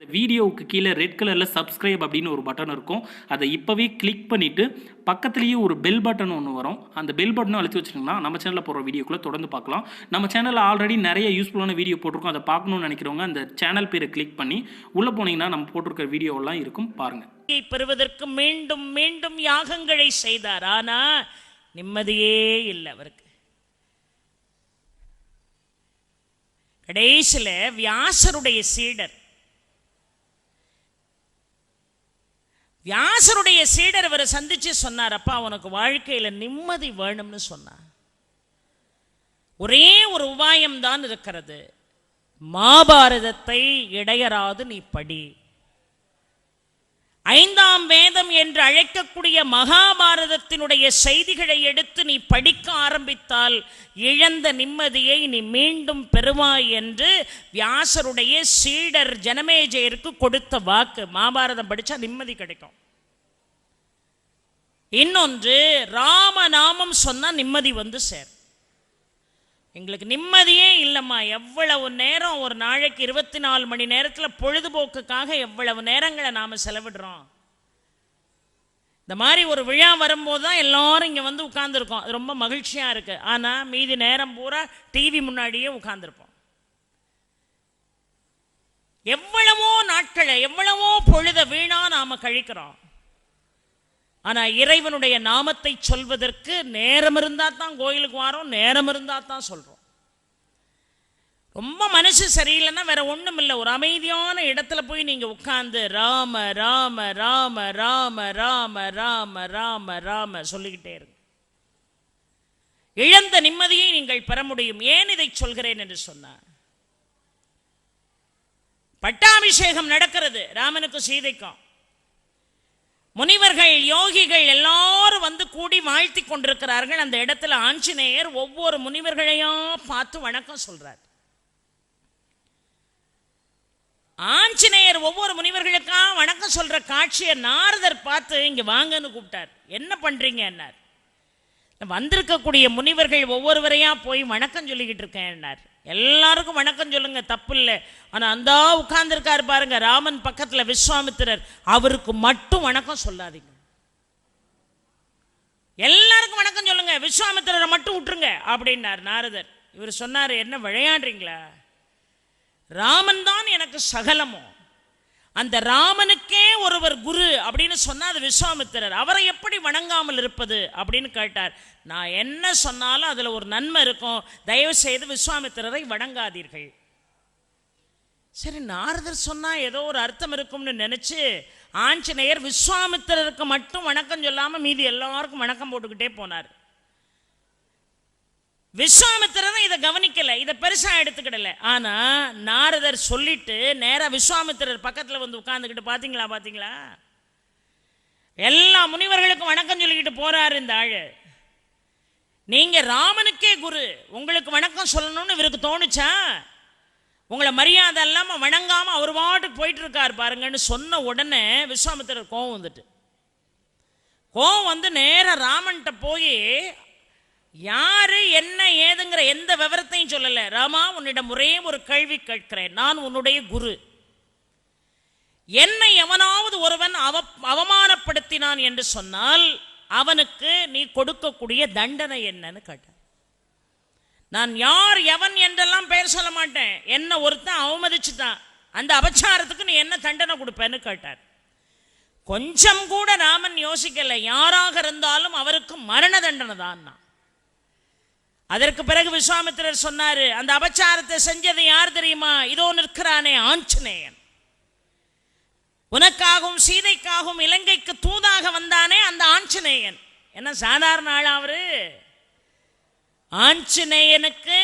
இந்த வீடியோவுக்கு கீழே ரெட் கலரில் சப்ஸ்கிரைப் அப்படின்னு ஒரு பட்டன் இருக்கும். அதை இப்போவே கிளிக் பண்ணிவிட்டு பக்கத்துலேயே ஒரு பெல் பட்டன் ஒன்று வரும். அந்த பெல் பட்டனும் அழுத்தி வச்சிட்டிங்கன்னா நம்ம சேனலில் போகிற வீடியோக்குள்ளே தொடர்ந்து பார்க்கலாம். நம்ம சேனலில் ஆல்ரெடி நிறைய யூஸ்ஃபுல்லான வீடியோ போட்டிருக்கோம். அதை பார்க்கணும்னு நினைக்கிறவங்க அந்த சேனல் பேரை கிளிக் பண்ணி உள்ளே போனீங்கன்னா நம்ம போட்டிருக்கிற வீடியோவெல்லாம் இருக்கும். பாருங்கள் பெறுவதற்கு மீண்டும் மீண்டும் யாகங்களை செய்தார். ஆனா நிம்மதியே இல்லை அவருக்கு. கடைசியில் வியாசருடைய சீடர் வியாசருடைய சீடர் அவரை சந்திச்சு சொன்னார் அப்பா உனக்கு வாழ்க்கையில நிம்மதி வேணும்னு சொன்னார். ஒரே ஒரு உபாயம் தான் இருக்கிறது. மாபாரதத்தை இடையராது நீ படி. ஐந்தாம் வேதம் என்று அழைக்கக்கூடிய மகாபாரதத்தினுடைய செய்திகளை எடுத்து நீ படிக்க ஆரம்பித்தால் இழந்த நிம்மதியை நீ மீண்டும் பெறுவாய் என்று வியாசருடைய சீடர் ஜனமேஜயருக்கு கொடுத்த வாக்கு. மகாபாரதம் படிச்சா நிம்மதி கிடைக்கும். இன்னொன்று ராமநாமம் சொன்னா நிம்மதி வந்து சேர் எங்களுக்கு நிம்மதியே இல்லைம்மா. எவ்வளவு நேரம் ஒரு நாளைக்கு இருபத்தி நாலு மணி நேரத்தில் பொழுதுபோக்குக்காக எவ்வளவு நேரங்களை நாம் செலவிடுறோம்? இந்த மாதிரி ஒரு விழா வரும்போது தான் எல்லோரும் இங்கே வந்து உட்காந்துருக்கோம் அது ரொம்ப மகிழ்ச்சியாக இருக்குது ஆனால் மீதி நேரம் பூரா டிவி முன்னாடியே உட்காந்துருப்போம் எவ்வளவோ நாட்களை எவ்வளவோ பொழுத வீணா நாம் கழிக்கிறோம். ஆனால் இறைவனுடைய நாமத்தை சொல்வதற்கு நேரம் இருந்தால் தான் கோயிலுக்கு வாரோம் நேரம் இருந்தால் தான் சொல்கிறோம் ரொம்ப மனசு சரியில்லைன்னா வேற ஒன்றும் இல்லை ஒரு அமைதியான இடத்துல போய் நீங்கள் உட்காந்து ராம ராம ராம ராம ராம ராம ராம ராம சொல்லிக்கிட்டே இருங்க. இழந்த நிம்மதியை நீங்கள் பெற முடியும். ஏன் இதை சொல்கிறேன் என்று சொன்னார். பட்டாபிஷேகம் நடக்கிறது. ராமனுக்கும் சீதைக்கும். முனிவர்கள் யோகிகள் எல்லாரும் வந்து கூடி வாழ்த்தி கொண்டிருக்கிறார்கள். அந்த இடத்துல ஆஞ்சநேயர் ஒவ்வொரு முனிவர்களையும் பார்த்து வணக்கம் சொல்றார். ஆஞ்சநேயர் ஒவ்வொரு முனிவர்களுக்கா வணக்கம் சொல்ற காட்சியை நாரதர் பார்த்து இங்க வாங்கன்னு கூப்பிட்டார். என்ன பண்றீங்க என்னார்? வந்திருக்கக்கூடிய முனிவர்கள் ஒவ்வொருவரையா போய் வணக்கம் சொல்லிக்கிட்டு இருக்கேன் எல்லாருக்கும் வணக்கம் சொல்லுங்க தப்பு இல்லை ஆனா அந்த உட்கார்ந்துருக்காரு பாருங்க ராமன் பக்கத்துல விஸ்வாமித்திரர். அவருக்கு மட்டும் வணக்கம் சொல்லாதீங்க. எல்லாருக்கும் வணக்கம் சொல்லுங்க விஸ்வாமித்திரரை மட்டும் விட்டுருங்க அப்படின்னார் நாரதர். இவர் சொன்னார் என்ன விளையாடுறீங்களா? ராமன் தான் எனக்கு சகலமோ. அந்த ராமனுக்கே ஒருவர் குரு அப்படின்னு சொன்னால் அது விஸ்வாமித்திரர். அவரை எப்படி வணங்காமல் இருப்பது அப்படின்னு கேட்டார். நான் என்ன சொன்னாலும் அதில் ஒரு நன்மை இருக்கும். தயவு செய்து விஸ்வாமித்திரரை வணங்காதீர்கள். சரி நாரதர் சொன்னால் ஏதோ ஒரு அர்த்தம் இருக்கும்னு நினச்சி ஆஞ்சநேயர் விஸ்வாமித்திரருக்கு மட்டும் வணக்கம் சொல்லாமல் மீதி எல்லாருக்கும் வணக்கம் போட்டுக்கிட்டே போனார். விஸ்வாமித்திரன் இதை கவனிக்கல இதை பெருசா எடுத்துக்கிடல. ஆனா நாரதர் சொல்லிட்டு நேரா விஸ்வாமித்திரர் பக்கத்துல வந்து உட்கார்ந்துக்கிட்டு பாத்தீங்களா பாத்தீங்களா? எல்லா முனிவர்களுக்கும் வணக்கம் சொல்லிக்கிட்டு போறாரு இந்த ஆளு. நீங்க ராமனுக்கே குரு உங்களுக்கு வணக்கம் சொல்லணும்னு இவருக்கு தோணுச்சா? உங்களை மரியாதை இல்லாம வணங்காம அவர் பாட்டுக்கு போயிட்டு இருக்காரு பாருங்கன்னு சொன்ன உடனே விஸ்வாமித்திரர் கோவம் வந்துட்டு. கோவம் வந்து நேராக ராமன்கிட்ட போய் யாரு என்ன ஏதுங்கிற எந்த விவரத்தையும் சொல்லல. ராமா உன்னிடம் ஒரே ஒரு கேள்வி கேட்கிறேன். நான் உன்னுடைய குரு. என்னை எவனாவது ஒருவன் அவ அவமானப்படுத்தினான் என்று சொன்னால் அவனுக்கு நீ கொடுக்கக்கூடிய தண்டனை என்னன்னு கேட்ட நான் யார் எவன் என்றெல்லாம் பெயர் சொல்ல மாட்டேன். என்ன ஒருத்தன் அவமதிச்சுட்டான். அந்த அபச்சாரத்துக்கு நீ என்ன தண்டனை கொடுப்பேன்னு கேட்டார் கொஞ்சம் கூட ராமன் யோசிக்கல. யாராக இருந்தாலும் அவருக்கு மரண தண்டனை தான் அதற்கு பிறகு விஸ்வாமித்திரர் சொன்னாரு அந்த அபச்சாரத்தை செஞ்சது யார் தெரியுமா? இதோ நிற்கிறானே ஆஞ்சநேயன். உனக்காகவும் சீதைக்காகவும் இலங்கைக்கு தூதாக வந்தானே அந்த ஆஞ்சநேயன். என்ன சாதாரண ஆள் அவரு? ஆஞ்சநேயனுக்கு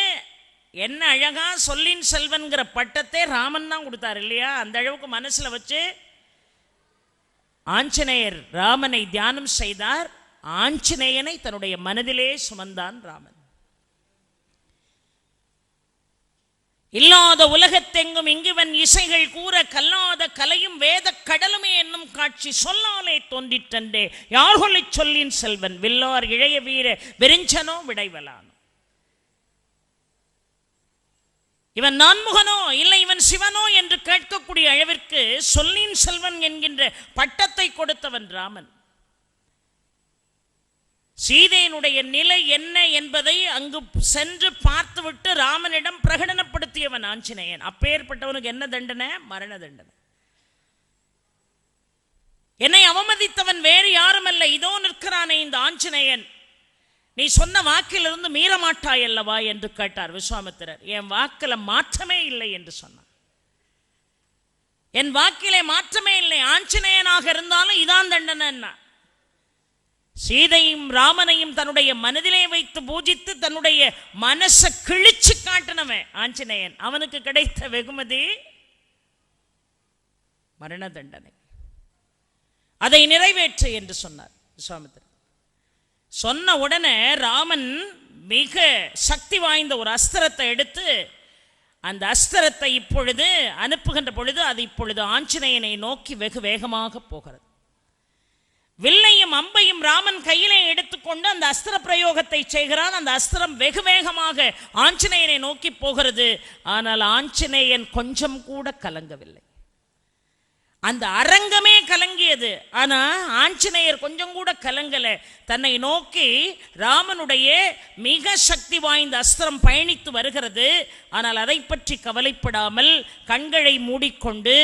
என்ன அழகா சொல்லின் செல்வன்கிற பட்டத்தை ராமன் தான் கொடுத்தார் இல்லையா? அந்த அளவுக்கு மனசுல வச்சு ஆஞ்சநேயர் ராமனை தியானம் செய்தார். ஆஞ்சநேயனை தன்னுடைய மனதிலே சுமந்தான் ராமன். இல்லாத உலகத்தெங்கும் இங்குவன் இசைகள் கூற கல்லாத கலையும் வேத கடலுமே என்னும் காட்சி சொல்லாலே தோன்றிட்டன்றே யார்கொலை சொல்லின் செல்வன்? வில்லார் இழைய வீர வெறிஞ்சனோ விடைவலானோ. இவன் நான்முகனோ? இல்லை இவன் சிவனோ என்று கேட்கக்கூடிய அளவிற்கு சொல்லின் செல்வன் என்கின்ற பட்டத்தை கொடுத்தவன் ராமன். சீதையினுடைய நிலை என்ன என்பதை அங்கு சென்று பார்த்துவிட்டு ராமனிடம் பிரகடனப்படுத்தியவன் ஆஞ்சநேயன். அப்பேற்பட்டவனுக்கு என்ன தண்டனை? மரண தண்டனை. என்னை அவமதித்தவன் வேறு யாருமல்ல. இதோ நிற்கிறானே இந்த ஆஞ்சநேயன். நீ சொன்ன வாக்கிலிருந்து மீறமாட்டாய் அல்லவா என்று கேட்டார் விஸ்வாமித்திரர். என் வாக்கில மாற்றமே இல்லை என்று சொன்னார். என் வாக்கிலே மாற்றமே இல்லை. ஆஞ்சநேயனாக இருந்தாலும் இதான் தண்டனை சீதையும் ராமனையும் தன்னுடைய மனதிலே வைத்து பூஜித்து தன்னுடைய மனசை கிழிச்சு காட்டினவன் ஆஞ்சநேயன். அவனுக்கு கிடைத்த வெகுமதி மரண தண்டனை அதை நிறைவேற்று என்று சொன்னார் விஸ்வாமித்திரர் சொன்ன உடனே ராமன் மிக சக்தி வாய்ந்த ஒரு அஸ்திரத்தை எடுத்து அந்த அஸ்திரத்தை இப்பொழுது அனுப்புகின்ற பொழுது அது இப்பொழுது ஆஞ்சநேயனை நோக்கி வெகு வேகமாக போகிறது. வில்லையும் அம்பையும் ராமன் கையிலே எடுத்துக்கொண்டு அந்த அஸ்திர பிரயோகத்தை செய்கிறான். அந்த அஸ்திரம் வெகு வேகமாக ஆஞ்சநேயனை நோக்கி போகிறது. ஆனால் ஆஞ்சநேயன் கொஞ்சம் கூட கலங்கவில்லை. அந்த அரங்கமே கலங்கியது. ஆனா ஆஞ்சநேயர் கொஞ்சம் கூட கலங்கல. தன்னை நோக்கி ராமனுடைய மிக சக்தி வாய்ந்த அஸ்திரம் பயணித்து வருகிறது. ஆனால் அதை பற்றி கவலைப்படாமல் கண்களை மூடிக்கொண்டு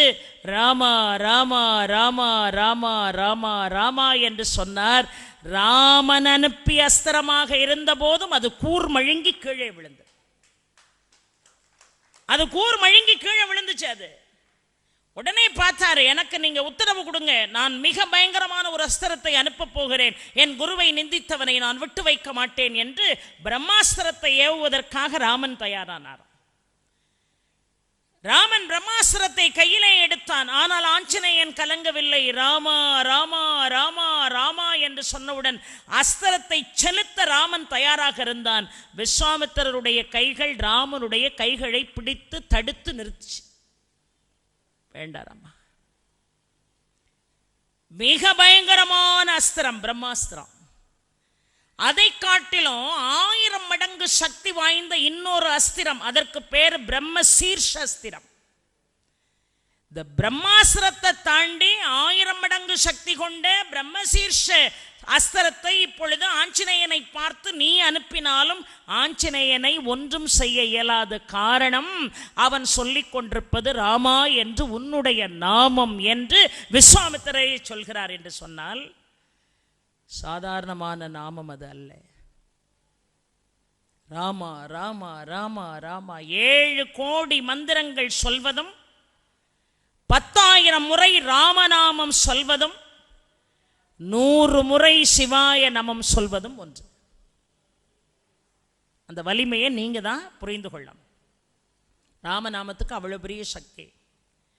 ராமா ராமா ராமா ராமா ராமா ராமா என்று சொன்னார். ராமன் அனுப்பி அஸ்திரமாக இருந்த போதும் அது கூர் மழுங்கி கீழே விழுந்தது. அது கூர் மழுங்கி கீழே விழுந்துச்சு அது. உடனே பார்த்தாரு எனக்கு நீங்க உத்தரவு கொடுங்க. நான் மிக பயங்கரமான ஒரு அஸ்திரத்தை அனுப்ப போகிறேன். என் குருவை நிந்தித்தவனை நான் விட்டு வைக்க மாட்டேன் என்று பிரம்மாஸ்திரத்தை ஏவுவதற்காக ராமன் தயாரானார். ராமன் பிரம்மாஸ்திரத்தை கையிலே எடுத்தான். ஆனால் ஆஞ்சநேயன் கலங்கவில்லை. ராமா ராமா ராமா ராமா என்று சொன்னவுடன் அஸ்திரத்தை செலுத்த ராமன் தயாராக இருந்தான். விஸ்வாமித்திரருடைய கைகள் ராமனுடைய கைகளை பிடித்து தடுத்து நிறுத்துச்சு. வேண்டாராமா மிக பயங்கரமான அஸ்திரம் பிரம்மாஸ்திரம். அதை காட்டிலும் ஆயிரம் மடங்கு சக்தி வாய்ந்த இன்னொரு அஸ்திரம் அதற்கு பேர் பிரம்ம சீர்ஷ அஸ்திரம். இந்த பிரம்மாஸ்திரத்தை தாண்டி ஆயிரம் மடங்கு சக்தி கொண்ட பிரம்மசீர்ஷ அஸ்திரத்தை இப்பொழுது ஆஞ்சநேயனை பார்த்து நீ அனுப்பினாலும் ஆஞ்சநேயனை ஒன்றும் செய்ய இயலாத காரணம் அவன் சொல்லிக் கொண்டிருப்பது ராமா என்று உன்னுடைய நாமம் என்று விஸ்வாமித்திரை சொல்கிறார் என்று சொன்னால் சாதாரணமான நாமம் அது அல்ல. ராமா ராமா ராமா ராமா ஏழு கோடி மந்திரங்கள் சொல்வதும் பத்தாயிரம் முறை ராமநாமம் சொல்வதும் நூறு முறை சிவாய நமம் சொல்வதும் ஒன்று. அந்த வலிமையை நீங்க தான் புரிந்து கொள்ளணும். ராமநாமத்துக்கு அவ்வளவு பெரிய சக்தி.